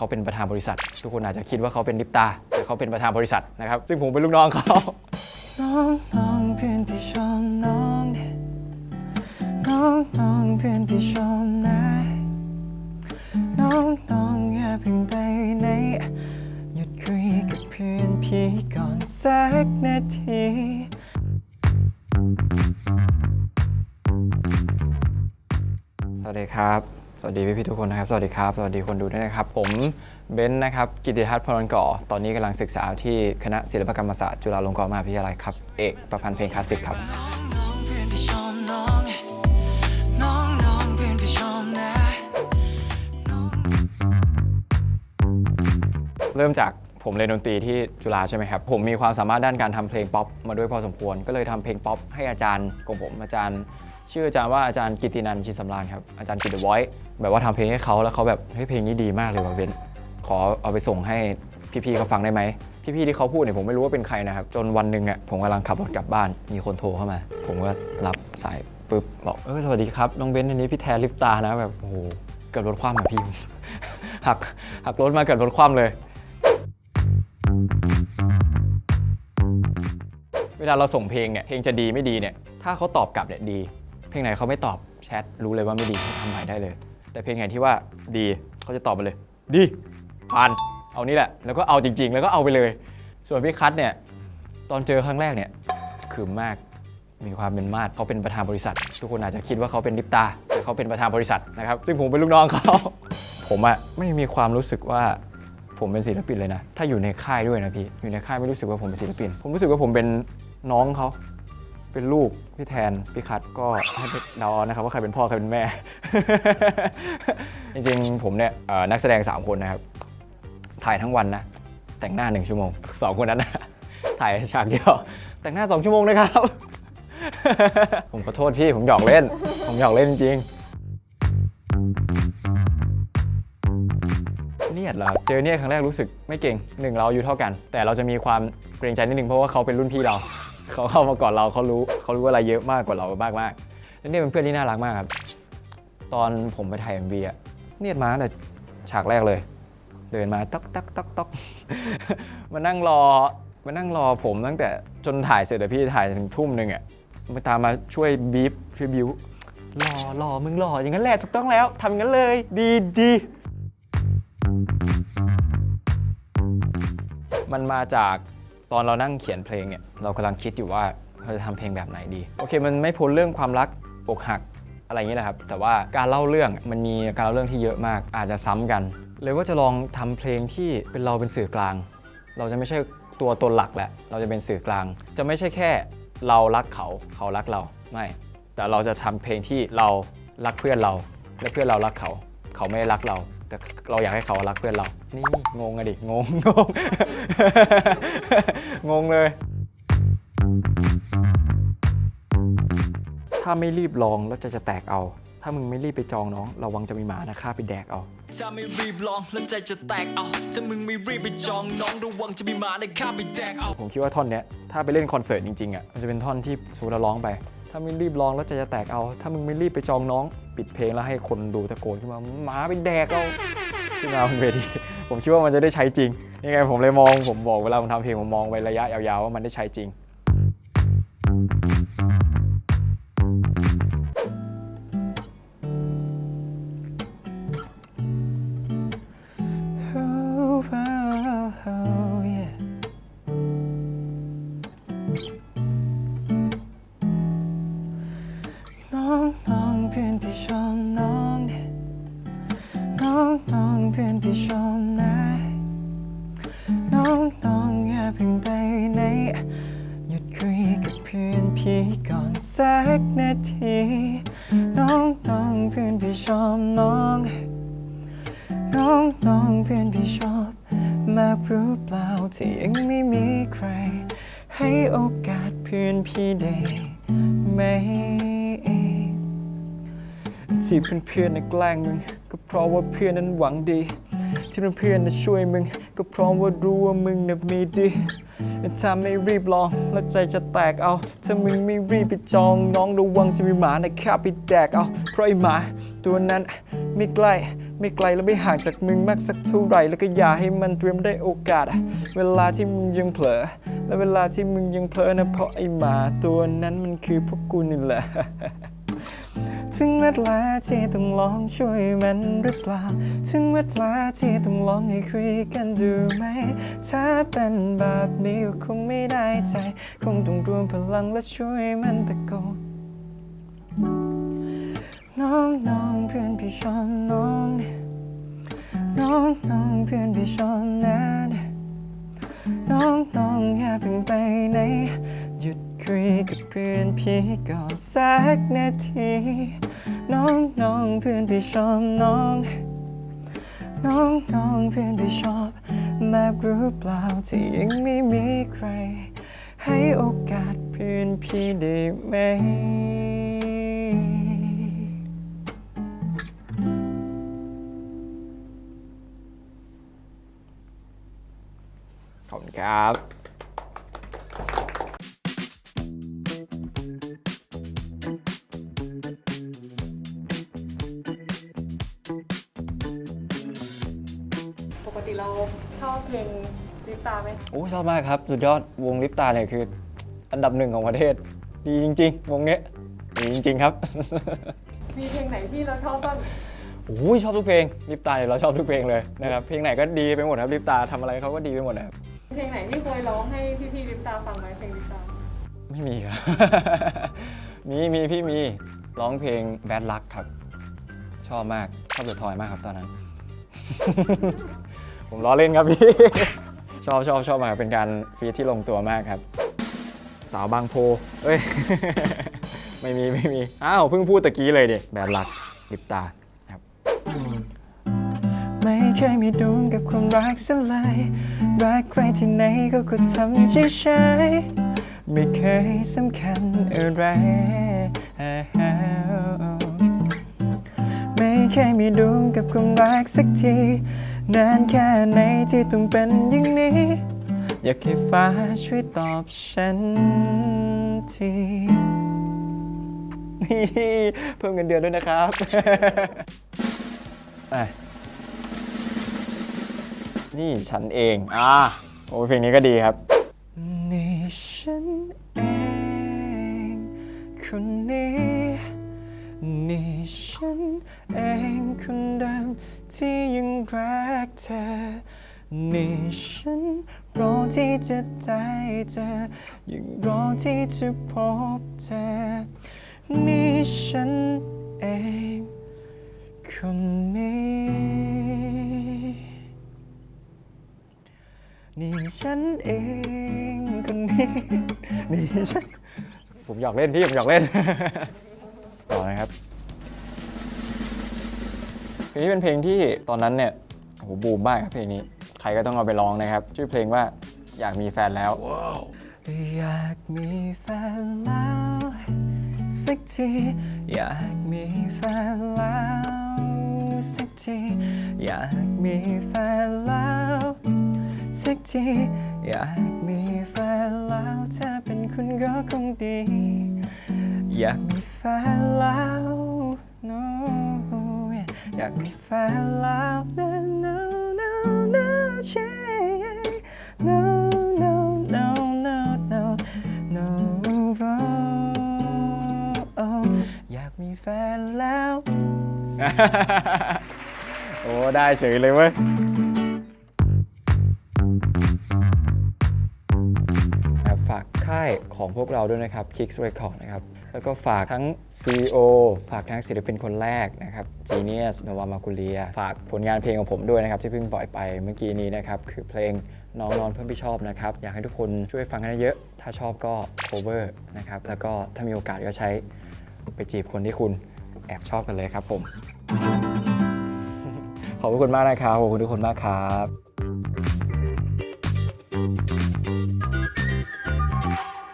เขาเป็นประธานบริษัท ทุกคนอาจจะคิดว่าเขาเป็นลิปตาแต่เขาเป็นประธานบริษัทนะครับซึ่งผมเป็นลูกน้องเขาน้องน้องเพื่อนพี่ชมน้องน้องน้องเพื่อนพี่ชมนะน้องน้องอย่าเพิ่งไปไหนหยุดคุยกับเพื่อนพี่ก่อนสักนาทีสวัสดีครับ สวัสดีพี่ๆทุกคนนะครับ สวัสดีครับ สวัสดีคนดูด้วยนะครับ ผมเบนซ์นะครับ กิติทัศน์พลนก่อ ตอนนี้กำลังศึกษาที่คณะศิลปกรรมศาสตร์จุฬาลงกรณ์มหาวิทยาลัยครับ เอกประพันธ์เพลงคลาสสิกครับเพื่อนพี่ชมน้องน้องน้องเพื่อนพี่ชมนะเริ่มจากผมเรียนดนตรีที่จุฬาใช่ไหมครับ ผมมีความสามารถด้านการทำเพลงป๊อปมาด้วยพอสมควร ก็เลยทำเพลงป๊อปให้อาจารย์ของผมอาจารย์ ชื่ออาจารย์ว่าอาจารย์กิตินันชินสำราญครับอาจารย์กิตเดอะไวท์แบบว่าทำเพลงให้เขาแล้วเขาแบบเฮ้ยเพลงนี้ดีมากเลยว่ะเบนขอเอาไปส่งให้พี่ๆเขาฟังได้ไหมพี่ๆที่เขาพูดเนี่ยผมไม่รู้ว่าเป็นใครนะครับ จนวันหนึ่งอะผมกำลังขับรถกลับบ้าน มีคนโทรเข้ามา ผมก็รับสายปุ๊บบอกเออสวัสดีครับน้องเบนซ์อันนี้พี่แทนลิปตานะแบบโอ้โหเกือบรถคว่ำอะพี่หักหักรถมาเกือบรถคว่ำเลย เวลาเราส่งเพลงเนี่ยเพลงจะดีไม่ดีเนี่ยถ้าเขาตอบกลับเนี่ยดี เพลงไหนเขาไม่ตอบแชทรู้เลยว่าไม่ดีทำใหม่ได้เลย แต่เพลงไหนที่ว่าดีเขาจะตอบไปเลย ดีผ่านเอานี่แหละ แล้วก็เอาจริง ๆ แล้วก็เอาไปเลย ส่วนพี่คัทเนี่ยตอนเจอครั้งแรกเนี่ยขืมมากมีความเป็นมาดเขาเป็นประธานบริษัท ทุกคนอาจจะคิดว่าเขาเป็นลิปตาแต่เขาเป็นประธานบริษัทนะครับ ซึ่งผมเป็นลูกน้องเขา ผมอะไม่มีความรู้สึกว่าผมเป็นศิลปินเลยนะ ถ้าอยู่ในค่ายด้วยนะพี่ อยู่ในค่ายไม่รู้สึกว่าผมเป็นศิลปิน ผมรู้สึกว่าผมเป็นน้องเขา เป็นลูกพี่แทนพี่คัทก็ให้เดาเอานะครับว่าใครเป็นพ่อใครเป็นแม่ จริงๆผมเนี่ยนักแสดง 3 คนนะครับ ถ่ายทั้งวันนะ แต่งหน้า 1 ชั่วโมง 2 คนนั้นนะถ่ายฉากเดียวแต่งหน้า 2 ชั่วโมงนะครับ ผมขอโทษพี่ผมหยอกเล่น ผมหยอกเล่นจริงเนี่ยเหรอเจอเนี่ยครั้งแรกรู้สึกไม่เก่งหนึ่งเราอายู่เท่ากัน แต่เราจะมีความเกรงใจนิดนึงเพราะว่าเขาเป็นรุ่นพี่เรา เขาเข้ามาก่อนเราเขารู้เขารู้อะไรเยอะมากกว่าเรามากมากแล้วเนี่ยเป็นเพื่อนที่น่ารักมากครับ ตอนผมไปถ่าย MV อะเนี่ยมาแต่ฉากแรกเลย เดินมาต๊อกต๊อกต๊อกต๊อกมานั่งรอมานั่งรอผมตั้งแต่จนถ่ายเสร็จอะพี่ถ่ายถึงทุ่มหนึ่งอะมาตามมาช่วยบีบช่วยบิวรอรอมึงรออย่างนั้นแหละถูกต้องแล้วทำอย่างนั้นเลย ดีดีมันมาจาก ตอนเรานั่งเขียนเพลงเนี่ยเรากำลังคิดอยู่ว่าเราจะทำเพลงแบบไหนดีโอเค มันไม่พ้นเรื่องความรักอกหักอะไรอย่างนี้แหละครับ แต่ว่าการเล่าเรื่องมันมีการเล่าเรื่องที่เยอะมาก อาจจะซ้ำกัน เลยว่าจะลองทำเพลงที่เป็นเราเป็นสื่อกลาง เราจะไม่ใช่ตัวตนหลักแหละ เราจะเป็นสื่อกลาง จะไม่ใช่แค่เรารักเขาเขารักเราไม่ แต่เราจะทำเพลงที่เรารักเพื่อนเรา และเพื่อนเรารักเขา เขาไม่ได้รักเรา แต่เราอยากให้เขารักเพื่อนเรา นี่งงอะดิงงงง ถ้าไม่รีบลองแล้วจะจะแตกเอา ถ้ามึงไม่รีบไปจองน้องระวังจะมีหมานะฆ่าไปแดกเอาถ้าไม่รีบลองแล้วใจจะแตกเอาถ้ามึงไม่รีบไปจองน้องระวังจะมีหมาในข้าบไปแดกเอาผมคิดว่าท่อนเนี้ยถ้าไปเล่นคอนเสิร์ตจริงๆอะมันจะเป็นท่อนที่สูเราร้องไป ถ้าไม่รีบร้องแล้วใจจะแตกเอา ถ้ามึงไม่รีบไปจองน้อง ปิดเพลงแล้วให้คนดูตะโกนขึ้นมาหมาไปแดกเอาขึ้นมาบนเวทีผมคิดว่ามันจะได้ใช้จริงยังไงผมเลยมองผมบอกเวลาผมทำเพลงผมมองไประยะยาวๆว่ามันได้ใช้จริง องเพื่อนพี่ชมนะ น้องน้องอย่าเพิ่งไปไหน หยุดคุยกับเพื่อนพี่ก่อนสักนาที น้องน้องเพื่อนพี่ชมน้อง น้องน้องเพื่อนพี่ชอบมากรือเปล่าที่ยังไม่มีใคร ให้โอกาสเพื่อนพี่ได้ไหมที่เพื่อนเพื่อนๆนแกล้งมึงก็เพราะว่าเพื่อนนั้นหวังดี ที่เพื่อนเพื่อนๆนะช่วยมึง ก็เพราะว่ารู้ว่ามึงน่ะมีดีถ้าไม่รีบลองแล้วใจจะแตกเอา ถ้ามึงไม่รีบไปจองน้องระวังจะมีหมาในคาบไปแดกเอา เพราะไอหมา ตัวนั้นไม่ใกล้ไม่ไกลและไม่ห่างจากมึงมากสักเท่าไหร่แล้วก็อย่าให้มันเตรียมได้โอกาส เวลาที่มึงยังเผลอ และเวลาที่มึงยังเผลอนะเพราะไอหมาตัวนั้นมันคือพวกกูนี่แหละ ถึงเวลาที่ต้องลองช่วยมันหรือเปล่า ถึงเวลาที่ต้องลองให้คุยกันดูไหม ถ้าเป็นแบบนี้ก็คงไม่ได้ใจ คงต้องรวมพลังและช่วยมันตะโกนน้องน้องเพื่อนพี่ชอบน้องน้องน้องเพื่อนพี่ชอบนะน้องน้องอย่าเพิ่งไปไหนหยุดคุยกับเพื่อนพี่ก่อนสักนาที น้องน้องเพื่อนพี่ชอบน้อง น้องน้องเพื่อนพี่ชอบมากหรือเปล่าที่ยังไม่มีใคร ให้โอกาสเพื่อนพี่ได้ไหม ขอบคุณครับ ตาไหมโอ้ชอบมากครับสุดยอดวงลิปตาเนี่ยคือ อันดับหนึ่งของประเทศ ดีจริง ๆ วงเนี้ยดีจริง ๆ ครับ มีเพลงไหนที่เราชอบบ้างโอ้ยชอบทุกเพลงลิปตาเนี่ยเราชอบทุกเพลงเลยนะครับเพลงไหนก็ดีไปหมดครับลิปตาทำอะไรเขาก็ดีไปหมดนะครับเพลงไหนที่เคยร้องให้พี่ๆลิปตาฟังไหมเพลงลิปตาไม่มีครับ มีมีพี่มีร้องเพลง Bad Luck ครับ ชอบมากชอบเดอะทอยมากครับตอนนั้น ผมล้อเล่นครับพี่ ชอบชอบชอบมากเป็นการฟีดที่ลงตัวมากครับ สาวบางโพเอ้ย ไม่มีไม่มีอ้าวเพิ่งพูดตะกี้เลยดิแบดลักลิปตาครับ ไม่เคยมีดวงกับความรักสักเลยรักใครที่ไหนก็ก็ทำเฉยๆไม่เคยสำคัญอะไร ไม่เคยมีดวงกับความรักสักที นานแค่ไหนที่ต้องเป็นอย่างนี้ อยากให้ฟ้าช่วยตอบฉันทีนี่เพิ่มเงินเดือนด้วยนะครับอะนี่ฉันเอง อ่า โอ้เพลงนี้ก็ดีครับ นี่ฉันเองคนนี้ นี่ฉันเองคนเดิมที่ยังรักเธอ นี่ฉันรอที่จะได้เจอยังรอที่จะพบเธอ นี่ฉันเองคนนี้ นี่ฉันเองคนนี้ นี่ฉัน ผมอยากเล่นพี่ผมอยากเล่น ต่อนะครับเพลงนี้เป็นเพลงที่ตอนนั้นเนี่ยโอ้โหบูมมากครับเพลงนี้ ใครก็ต้องเอาไปร้องนะครับ ชื่อเพลงว่าอยากมีแฟนแล้ว อยากมีแฟนแล้วสักทีอยากมีแฟนแล้วสักทีอยากมีแฟนแล้วสักทีอยากมีแฟนแล้วถ้าเป็นคุณก็คงดี อยากมีแฟนแล้ว no อยากมีแฟนแล้ว no no no no yeah. no no no no no no oh, อยากมีแฟนแล้ว โอ้ ได้เฉยเลยเว้ย ของพวกเราด้วยนะครับ Kicks Record นะครับ แล้วก็ฝากทั้ง CEO ฝากทั้งศิลปินคนแรกนะครับ Genius Nova m a c u l i a ฝากผลงานเพลงของผมด้วยนะครับ ที่เพิ่งปล่อยไปเมื่อกี้นี้นะครับ คือเพลงน้องนอนเพื่อนพี่ชอบนะครับ อยากให้ทุกคนช่วยฟังกันเยอะ ถ้าชอบก็ cover นะครับ แล้วก็ถ้ามีโอกาสก็ใช้ไปจีบคนที่คุณแอบชอบกันเลยครับผม ขอบคุณมากนะครับ ขอบคุณทุกคนมากครับ